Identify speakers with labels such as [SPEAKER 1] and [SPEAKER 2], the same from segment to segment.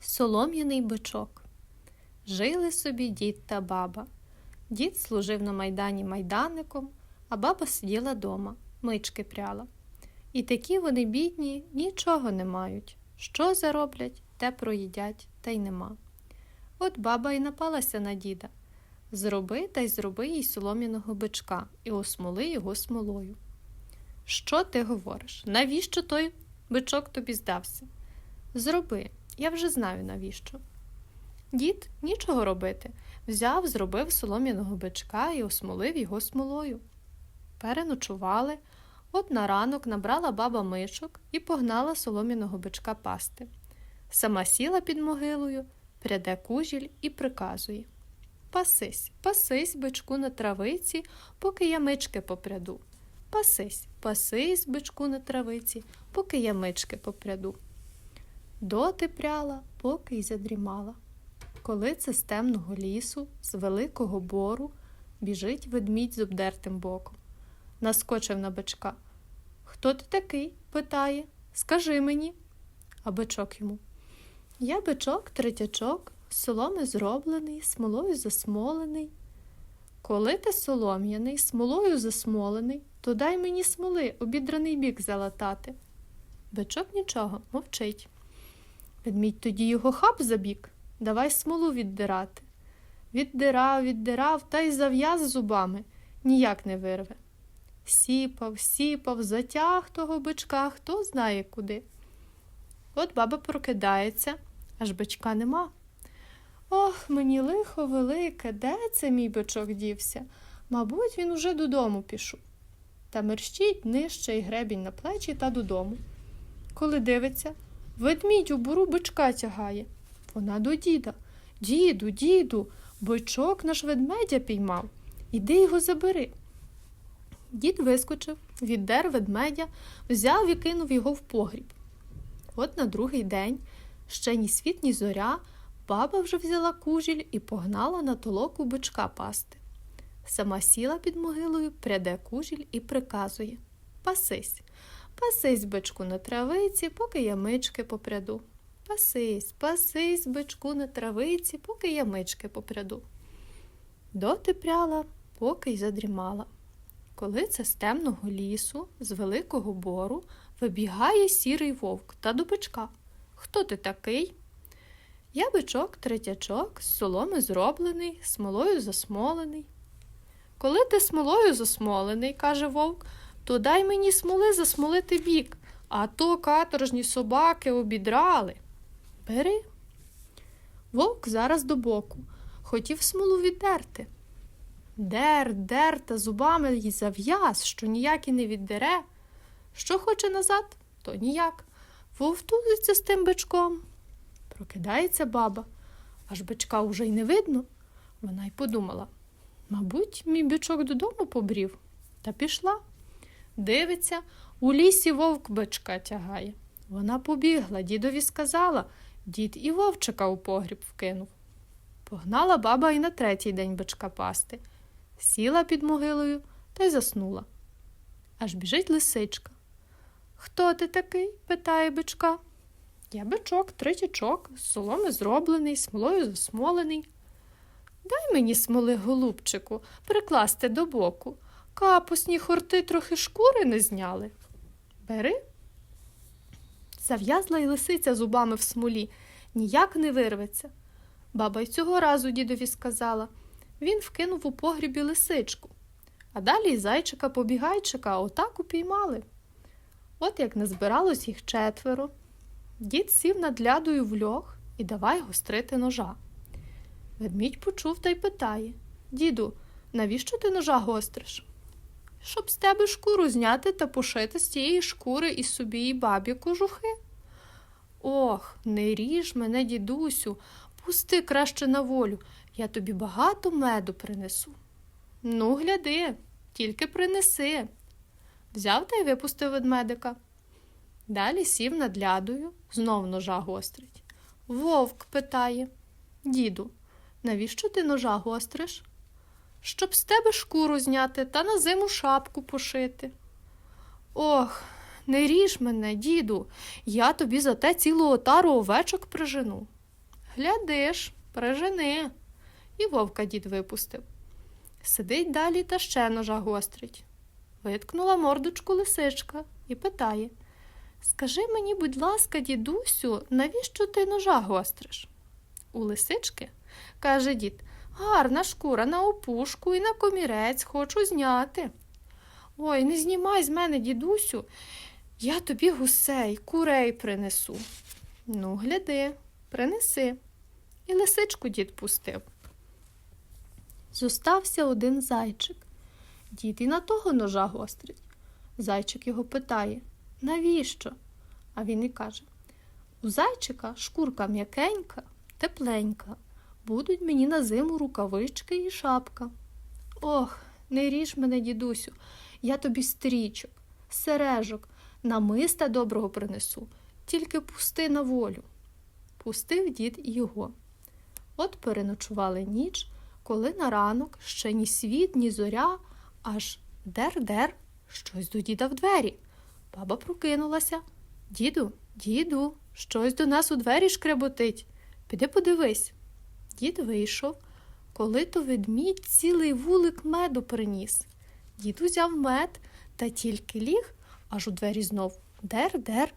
[SPEAKER 1] Солом'яний бичок. Жили собі дід та баба. Дід служив на майдані майданником, а баба сиділа дома, мички пряла. І такі вони бідні, нічого не мають. Що зароблять, те проїдять, та й нема. От баба й напалася на діда. Зроби та й зроби їй солом'яного бичка і осмоли його смолою. Що ти говориш? Навіщо той бичок тобі здався? Зроби, я вже знаю навіщо. Дід нічого робити. Взяв, зробив солом'яного бичка і осмолив його смолою. Переночували, от на ранок набрала баба мишок і погнала солом'яного бичка пасти. Сама сіла під могилою, пряде кужіль і приказує Пасись, пасись, бичку на травиці, поки я мички попряду. Пасись, пасись, бичку на травиці, поки я мички попряду. Доти пряла, поки й задрімала. Коли це з темного лісу, з великого бору, біжить ведмідь з обдертим боком. Наскочив на бичка. Хто ти такий? питає. Скажи мені. А бичок йому. Я бичок, третячок, соломи зроблений, смолою засмолений. Коли ти солом'яний, смолою засмолений, то дай мені смоли, обідраний бік залатати. Бичок нічого, мовчить. Ведмідь тоді його хап за бік, давай смолу віддирати. Віддирав, віддирав та й зав'яз зубами, ніяк не вирве. Сіпав, сіпав, затяг того бичка, хто знає куди. От баба прокидається, аж бичка нема. Ох, мені лихо велике, де це мій бичок дівся? Мабуть, він уже додому пішов. Та мерщить нижче й гребінь на плечі та додому. Коли дивиться, ведмідь у буру бичка тягає. Вона до діда. Діду, діду, бичок наш ведмедя піймав. Іди його забери. Дід вискочив, віддер ведмедя, взяв і кинув його в погріб. От на другий день, ще ні світ, ні зоря, баба вже взяла кужіль і погнала на толоку бичка пасти. Сама сіла під могилою, пряде кужіль і приказує Пасись, пасись, бичку на травиці, поки я мички попряду. Пасись, пасись, бичку на травиці, поки я мички попряду. Доти пряла, поки й задрімала. Коли це з темного лісу, з великого бору, вибігає сірий вовк та до бичка. Хто ти такий? Я бичок, третячок, з соломи зроблений, смолою засмолений. Коли ти смолою засмолений, каже вовк, то дай мені смоли засмолити бік, а то каторжні собаки обідрали. Бери. Вовк зараз до боку, хотів смолу віддерти. Дер, дер та зубами й зав'яз, що ніяк і не віддере. Що хоче назад, то ніяк. Вовтузиться з тим бичком. Прокидається баба, аж бичка уже й не видно. Вона й подумала мабуть, мій бичок додому побрів, та пішла. Дивиться, у лісі вовк бичка тягає. Вона побігла, дідові сказала, дід і вовчика у погріб вкинув. Погнала баба і на третій день бичка пасти, сіла під могилою та й заснула. Аж біжить лисичка. Хто ти такий? питає бичка. Я бичок, третячок, з соломи зроблений, смолою засмолений. Дай мені смоли, голубчику, прикласти до боку. Капусні хорти трохи шкури не зняли. Бери. Зав'язла й лисиця зубами в смолі, ніяк не вирветься. Баба й цього разу дідові сказала. Він вкинув у погрібі лисичку, а далі й зайчика побігайчика отак упіймали. От як назбиралось їх четверо, дід сів над лядою в льох і давай гострити ножа. Ведмідь почув та й питає Діду, навіщо ти ножа гостриш? Щоб з тебе шкуру зняти та пошити з тієї шкури і собі і бабі кожухи. Ох, не ріж мене, дідусю, пусти краще на волю, я тобі багато меду принесу. Ну, гляди, тільки принеси. Взяв та й випустив ведмедика. Далі сів над лядою, знов ножа гострить. Вовк питає Діду, навіщо ти ножа гостриш? Щоб з тебе шкуру зняти та на зиму шапку пошити. Ох, не ріж мене, діду, я тобі за те цілу отару овечок прижену. Глядиш, прижени. І вовка дід випустив. Сидить далі та ще ножа гострить. Виткнула мордочку лисичка і питає Скажи мені, будь ласка, дідусю, навіщо ти ножа гостриш? У лисички, каже дід, гарна шкура на опушку і на комірець хочу зняти. Ой, не знімай з мене, дідусю, я тобі гусей, курей принесу. Ну, гляди, принеси. І лисичку дід пустив. Зостався один зайчик. Дід і на того ножа гострить. Зайчик його питає навіщо? А він і каже У зайчика шкурка м'якенька, тепленька. Будуть мені на зиму рукавички і шапка. Ох, не ріж мене, дідусю, я тобі стрічок, сережок, намиста доброго принесу, тільки пусти на волю. Пустив дід його. От переночували ніч, коли на ранок ще ні світ, ні зоря, аж дер-дер, щось до діда в двері. Баба прокинулася. Діду, діду, щось до нас у двері шкреботить. Піди подивись. Дід вийшов, коли то ведмідь цілий вулик меду приніс. Дід узяв мед та тільки ліг, аж у двері знов дер-дер,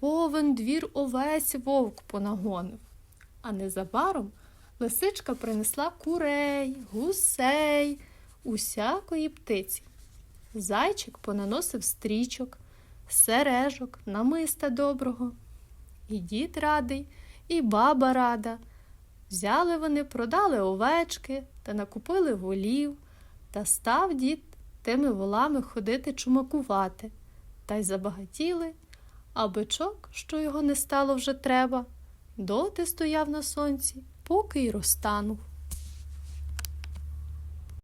[SPEAKER 1] повен двір овець вовк понагонив. А незабаром лисичка принесла курей, гусей, усякої птиці. Зайчик понаносив стрічок, сережок, намиста доброго. І дід радий, і баба рада. Взяли вони, продали овечки та накупили волів, та став дід тими волами ходити чумакувати, та й забагатіли, а бичок, що його не стало вже треба, доти стояв на сонці, поки й розтанув.